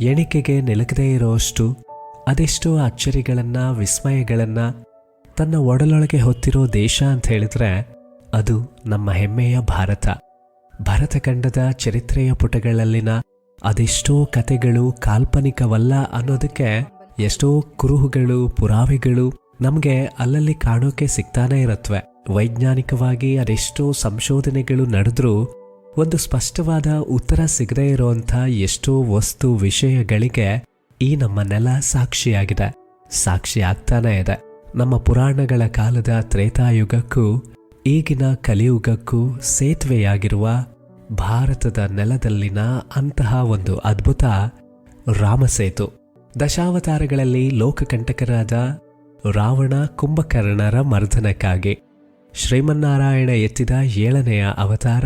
ಎಣಿಕೆಗೆ ನಿಲುಕದೇ ಇರೋಷ್ಟು, ಅದೆಷ್ಟೋ ಅಚ್ಚರಿಗಳನ್ನ, ವಿಸ್ಮಯಗಳನ್ನ ತನ್ನ ಒಡಲೊಳಗೆ ಹೊತ್ತಿರೋ ದೇಶ ಅಂತ ಹೇಳಿದ್ರೆ ಅದು ನಮ್ಮ ಹೆಮ್ಮೆಯ ಭಾರತ. ಭರತಖಂಡದ ಚರಿತ್ರೆಯ ಪುಟಗಳಲ್ಲಿನ ಅದೆಷ್ಟೋ ಕತೆಗಳು ಕಾಲ್ಪನಿಕವಲ್ಲ ಅನ್ನೋದಕ್ಕೆ ಎಷ್ಟೋ ಕುರುಹುಗಳು, ಪುರಾವೆಗಳು ನಮಗೆ ಅಲ್ಲಲ್ಲಿ ಕಾಣೋಕೆ ಸಿಗ್ತಾನೇ ಇರತ್ವೆ. ವೈಜ್ಞಾನಿಕವಾಗಿ ಅದೆಷ್ಟೋ ಸಂಶೋಧನೆಗಳು ನಡೆದ್ರೂ ಒಂದು ಸ್ಪಷ್ಟವಾದ ಉತ್ತರ ಸಿಗದೇ ಇರುವಂಥ ಎಷ್ಟೋ ವಸ್ತು ವಿಷಯಗಳಿಗೆ ಈ ನಮ್ಮ ನೆಲ ಸಾಕ್ಷಿಯಾಗಿದೆ. ಸಾಕ್ಷಿ ಆಗ್ತಾನೆ ಇದೆ. ನಮ್ಮ ಪುರಾಣಗಳ ಕಾಲದ ತ್ರೇತಾಯುಗಕ್ಕೂ, ಈಗಿನ ಕಲಿಯುಗಕ್ಕೂ ಸೇತುವೆಯಾಗಿರುವ ಭಾರತದ ನೆಲದಲ್ಲಿನ ಅಂತಹ ಒಂದು ಅದ್ಭುತ ರಾಮಸೇತು. ದಶಾವತಾರಗಳಲ್ಲಿ ಲೋಕಕಂಟಕರಾದ ರಾವಣ ಕುಂಭಕರ್ಣರ ಮರ್ದನಕ್ಕಾಗಿ ಶ್ರೀಮನ್ನಾರಾಯಣ ಎತ್ತಿದ ಏಳನೆಯ ಅವತಾರ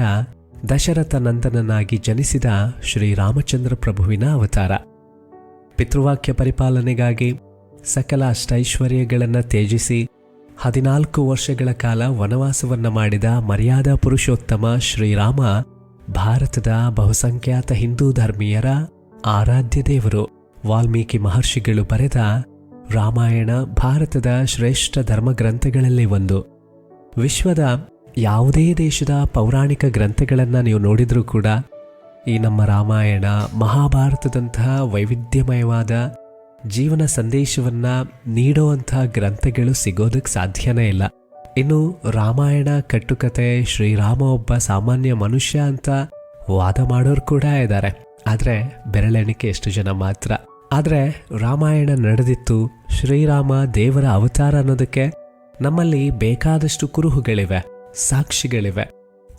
ದಶರಥ ನಂದನನಾಗಿ ಜನಿಸಿದ ಶ್ರೀರಾಮಚಂದ್ರ ಪ್ರಭುವಿನ ಅವತಾರ. ಪಿತೃವಾಕ್ಯ ಪರಿಪಾಲನೆಗಾಗಿ ಸಕಲ ಅಷ್ಟೈಶ್ವರ್ಯಗಳನ್ನು ತ್ಯಜಿಸಿ ಹದಿನಾಲ್ಕು ವರ್ಷಗಳ ಕಾಲ ವನವಾಸವನ್ನು ಮಾಡಿದ ಮರ್ಯಾದಾ ಪುರುಷೋತ್ತಮ ಶ್ರೀರಾಮ ಭಾರತದ ಬಹುಸಂಖ್ಯಾತ ಹಿಂದೂ ಧರ್ಮೀಯರ ಆರಾಧ್ಯ ದೇವರು. ವಾಲ್ಮೀಕಿ ಮಹರ್ಷಿಗಳು ಬರೆದ ರಾಮಾಯಣ ಭಾರತದ ಶ್ರೇಷ್ಠ ಧರ್ಮಗ್ರಂಥಗಳಲ್ಲಿ ಒಂದು. ವಿಶ್ವದ ಯಾವುದೇ ದೇಶದ ಪೌರಾಣಿಕ ಗ್ರಂಥಗಳನ್ನು ನೀವು ನೋಡಿದರೂ ಕೂಡ ಈ ನಮ್ಮ ರಾಮಾಯಣ, ಮಹಾಭಾರತದಂತಹ ವೈವಿಧ್ಯಮಯವಾದ ಜೀವನ ಸಂದೇಶವನ್ನ ನೀಡುವಂತಹ ಗ್ರಂಥಗಳು ಸಿಗೋದಕ್ಕೆ ಸಾಧ್ಯನೇ ಇಲ್ಲ. ಇನ್ನು ರಾಮಾಯಣ, ಕಟ್ಟುಕತೆ, ಶ್ರೀರಾಮ ಒಬ್ಬ ಸಾಮಾನ್ಯ ಮನುಷ್ಯ ಅಂತ ವಾದ ಮಾಡೋರು ಕೂಡ ಇದ್ದಾರೆ ಆದರೆ ಬೆರಳೆಣಿಕೆ ಎಷ್ಟು ಜನ ಮಾತ್ರ. ಆದರೆ ರಾಮಾಯಣ ನಡೆದಿತ್ತು, ಶ್ರೀರಾಮ ದೇವರ ಅವತಾರ ಅನ್ನೋದಕ್ಕೆ ನಮ್ಮಲ್ಲಿ ಬೇಕಾದಷ್ಟು ಕುರುಹುಗಳಿವೆ. ಸಾಕ್ಷಿಗಳಿವೆ.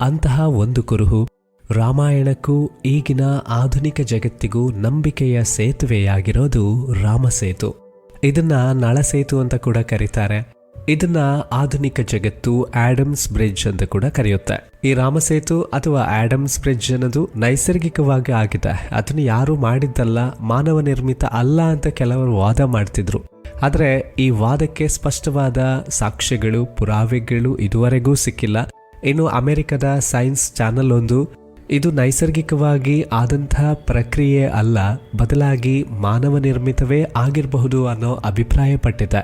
ಅಂತಹ ಒಂದು ಕುರುಹು ರಾಮಾಯಣಕ್ಕೂ ಈಗಿನ ಆಧುನಿಕ ಜಗತ್ತಿಗೂ ನಂಬಿಕೆಯ ಸೇತುವೆಯಾಗಿರೋದು ರಾಮಸೇತು. ಇದನ್ನ ನಳಸೇತು ಅಂತ ಕೂಡ ಕರೀತಾರೆ. ಇದನ್ನ ಆಧುನಿಕ ಜಗತ್ತು ಆಡಮ್ಸ್ ಬ್ರಿಡ್ಜ್ ಅಂತ ಕೂಡ ಕರೆಯುತ್ತೆ. ಈ ರಾಮಸೇತು ಅಥವಾ ಆಡಮ್ಸ್ ಬ್ರಿಡ್ಜ್ ಅನ್ನೋದು ನೈಸರ್ಗಿಕವಾಗಿ ಆಗಿದೆ. ಅದನ್ನು ಯಾರೂ ಮಾಡಿದ್ದಲ್ಲ ಮಾನವ ನಿರ್ಮಿತ ಅಲ್ಲ ಅಂತ ಕೆಲವರು ವಾದ ಮಾಡ್ತಿದ್ರು. ಆದರೆ ಈ ವಾದಕ್ಕೆ ಸ್ಪಷ್ಟವಾದ ಸಾಕ್ಷ್ಯಗಳು, ಪುರಾವೆಗಳು ಇದುವರೆಗೂ ಸಿಕ್ಕಿಲ್ಲ. ಇನ್ನು ಅಮೆರಿಕದ ಸೈನ್ಸ್ ಚಾನೆಲ್ ಒಂದು, ಇದು ನೈಸರ್ಗಿಕವಾಗಿ ಆದಂತಹ ಪ್ರಕ್ರಿಯೆ ಅಲ್ಲ, ಬದಲಾಗಿ ಮಾನವ ನಿರ್ಮಿತವೇ ಆಗಿರಬಹುದು ಅನ್ನೋ ಅಭಿಪ್ರಾಯಪಟ್ಟಿದೆ.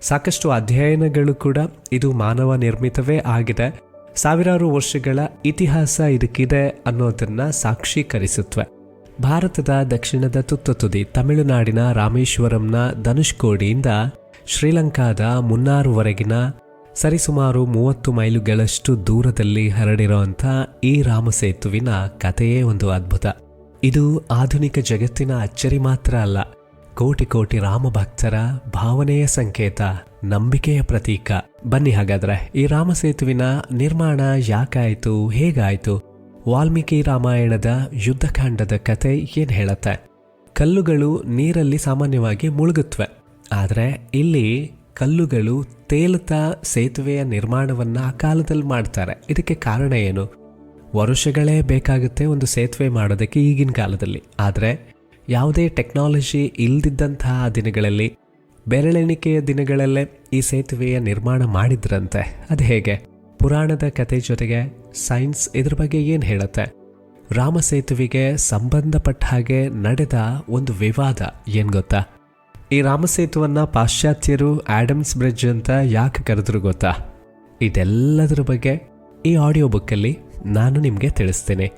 ಸಾಕಷ್ಟು ಅಧ್ಯಯನಗಳು ಕೂಡ ಇದು ಮಾನವ ನಿರ್ಮಿತವೇ ಆಗಿದೆ. ಸಾವಿರಾರು ವರ್ಷಗಳ ಇತಿಹಾಸ ಇದಕ್ಕಿದೆ ಅನ್ನೋದನ್ನು ಸಾಕ್ಷೀಕರಿಸುತ್ತವೆ ಭಾರತದ ದಕ್ಷಿಣದ ತುತ್ತ ತುದಿ ತಮಿಳುನಾಡಿನ ರಾಮೇಶ್ವರಂನ ಧನುಷ್ಕೋಡಿಯಿಂದ ಶ್ರೀಲಂಕಾದ ಮುನ್ನಾರ್ವರೆಗಿನ ಸರಿಸುಮಾರು ಮೂವತ್ತು ಮೈಲುಗಳಷ್ಟು ದೂರದಲ್ಲಿ ಹರಡಿರುವಂಥ ಈ ರಾಮಸೇತುವಿನ ಕಥೆಯೇ ಒಂದು ಅದ್ಭುತ. ಇದು ಆಧುನಿಕ ಜಗತ್ತಿನ ಅಚ್ಚರಿ ಮಾತ್ರ ಅಲ್ಲ, ಕೋಟಿ ಕೋಟಿ ರಾಮ ಭಕ್ತರ ಭಾವನೆಯ ಸಂಕೇತ, ನಂಬಿಕೆಯ ಪ್ರತೀಕ. ಬನ್ನಿ ಹಾಗಾದ್ರೆ, ಈ ರಾಮಸೇತುವಿನ ನಿರ್ಮಾಣ ಯಾಕಾಯಿತು, ಹೇಗಾಯ್ತು? ವಾಲ್ಮೀಕಿ ರಾಮಾಯಣದ ಯುದ್ಧಕಾಂಡದ ಕತೆ ಏನ್ ಹೇಳತ್ತೆ? ಕಲ್ಲುಗಳು ನೀರಲ್ಲಿ ಸಾಮಾನ್ಯವಾಗಿ ಮುಳುಗುತ್ತವೆ ಆದರೆ ಇಲ್ಲಿ ಕಲ್ಲುಗಳು ತೇಲುತ್ತಾ ಸೇತುವೆಯ ನಿರ್ಮಾಣವನ್ನು ಆ ಕಾಲದಲ್ಲಿ ಮಾಡ್ತಾರೆ. ಇದಕ್ಕೆ ಕಾರಣ ಏನು? ವರ್ಷಗಳೇ ಬೇಕಾಗುತ್ತೆ ಒಂದು ಸೇತುವೆ ಮಾಡೋದಕ್ಕೆ ಈಗಿನ ಕಾಲದಲ್ಲಿ. ಆದರೆ ಯಾವುದೇ ಟೆಕ್ನಾಲಜಿ ಇಲ್ದಿದ್ದಂತಹ ದಿನಗಳಲ್ಲಿ ಬೆರಳೆಣಿಕೆಯ ದಿನಗಳಲ್ಲೇ ಈ ಸೇತುವೆಯ ನಿರ್ಮಾಣ ಮಾಡಿದ್ರಂತೆ. ಅದು ಹೇಗೆ? ಪುರಾಣದ ಕತೆ ಜೊತೆಗೆ ಸೈನ್ಸ್ ಇದ್ರ ಬಗ್ಗೆ ಏನು ಹೇಳುತ್ತೆ? ರಾಮ ಸೇತುವೆಗೆ ಸಂಬಂಧಪಟ್ಟ ಹಾಗೆ ನಡೆದ ಒಂದು ವಿವಾದ ಏನು ಗೊತ್ತಾ? ಈ ರಾಮ ಸೇತುವನ್ನು ಪಾಶ್ಚಾತ್ಯರು ಆಡಮ್ಸ್ ಬ್ರಿಡ್ಜ್ ಅಂತ ಯಾಕೆ ಕರೆದ್ರು ಗೊತ್ತಾ? ಇದೆಲ್ಲದರ ಬಗ್ಗೆ ಈ ಆಡಿಯೋ ಬುಕ್ಕಲ್ಲಿ ನಾನು ನಿಮಗೆ ತಿಳಿಸ್ತೀನಿ.